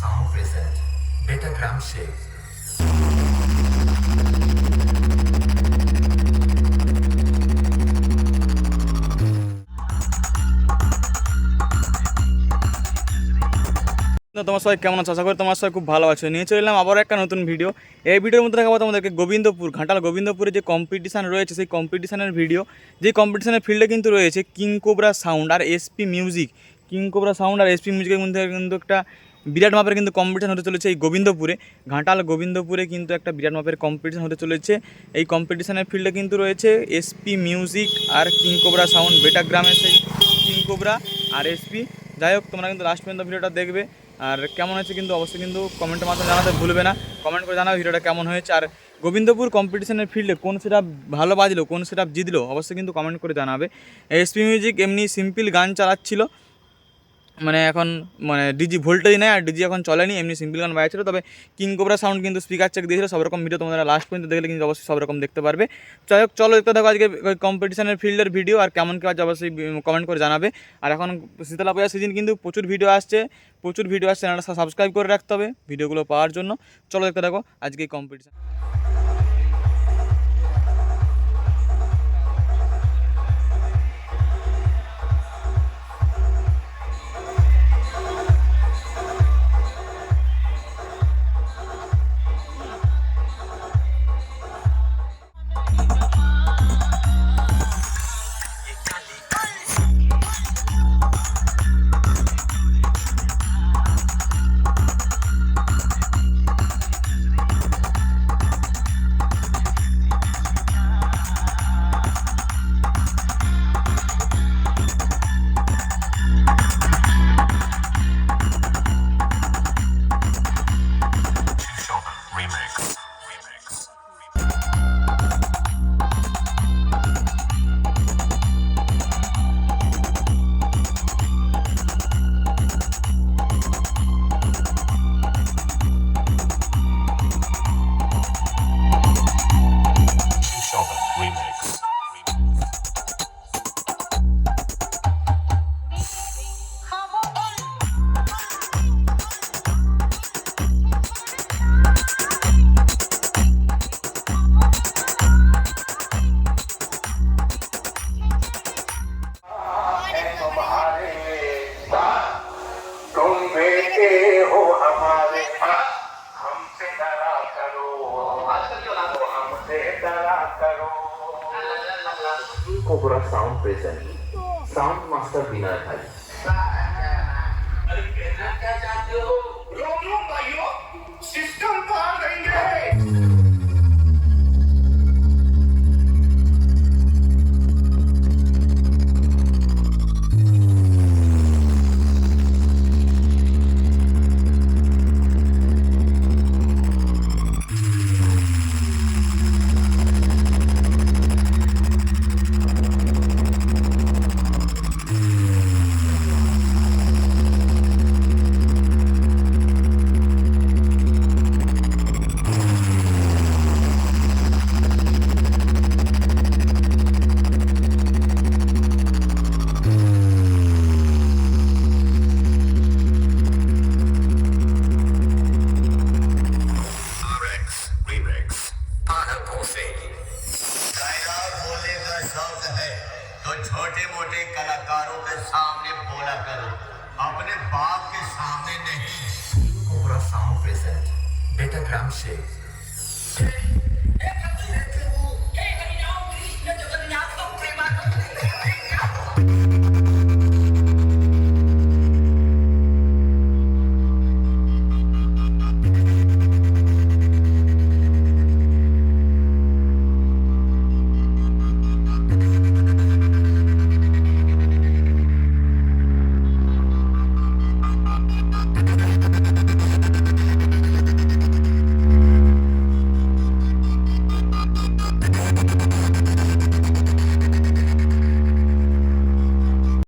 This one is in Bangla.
Sound. তো তোমার সবাই কেমন আছো? আশা করি তোমার সবাই খুব ভালো আছো। নিয়ে চলে এলাম আবার একটা নতুন ভিডিও এই ভিডিওর মধ্যে দেখাবো তোমাদেরকে গোবিন্দপুর, ঘাটাল গোবিন্দপুরে যে কম্পিটিশান রয়েছে, সেই কম্পিটিশানের ভিডিও যে কম্পিটিশানের ফিল্ডে কিন্তু রয়েছে কিং কোবরা সাউন্ড আর SP music King Cobra Sound আর এসপি মিউজিকের মধ্যে কিন্তু একটা বিরাট মাপের কিন্তু কম্পিটিশন হতে চলেছে এই গোবিন্দপুরে। ঘাটাল গোবিন্দপুরে কিন্তু একটা বিরাট মাপের কম্পিটিশান হতে চলেছে। এই কম্পিটিশানের ফিল্ডে কিন্তু রয়েছে এসপি মিউজিক আর কিং কোবরা সাউন্ড বেটা গ্রামের সেই কিং কোবরা আর এসপি যাই হোক, তোমরা কিন্তু লাস্ট পর্যন্ত ভিডিওটা দেখবে। আর কেমন হয়েছে কিন্তু অবশ্যই কিন্তু কমেন্টের মাধ্যমে জানাতে ভুলবে না। কমেন্ট করে জানাবে ভিডিওটা কেমন হয়েছে। আর গোবিন্দপুর কম্পিটিশনের ফিল্ডে কোন সেটা ভালো বাজলো, কোন সেটা জিতলো, অবশ্যই কিন্তু কমেন্ট করে জানাবে। এসপি মিউজিক এমনি সিম্পল গান চালাচ্ছিল। মানে এখন মানে ডিজি ভোল্টেজ নেই আর ডিজি এখন চলেনি, এমনি সিম্পল গান বাজাচ্ছিল। তবে কিং কোবরা সাউন্ড কিন্তু স্পিকার চেক দিয়েছিল সব রকম ভিডিও তোমরা লাস্ট পর্যন্ত দেখলে কিন্তু অবশ্যই সব রকম দেখতে পারবে। যাই হোক, চলো দেখতে দেখো আজকে কম্পিটিশনের ফিল্ডের ভিডিও আর কেমন কি আছে অবশ্যই কমেন্ট করে জানাবে। আর এখন শীতলা পূজার সিজন কিন্তু প্রচুর ভিডিও আসছে, প্রচুর ভিডিও আসছে, চ্যানেলটা সাবস্ক্রাইব করে রাখতে হবে ভিডিওগুলো পাওয়ার জন্য। চলো দেখতে দেখো আজকে competition Cobra Sound present sound master Vinay भाई क्या चाहते हो? नहीं Cobra Sound present Betagram Shake.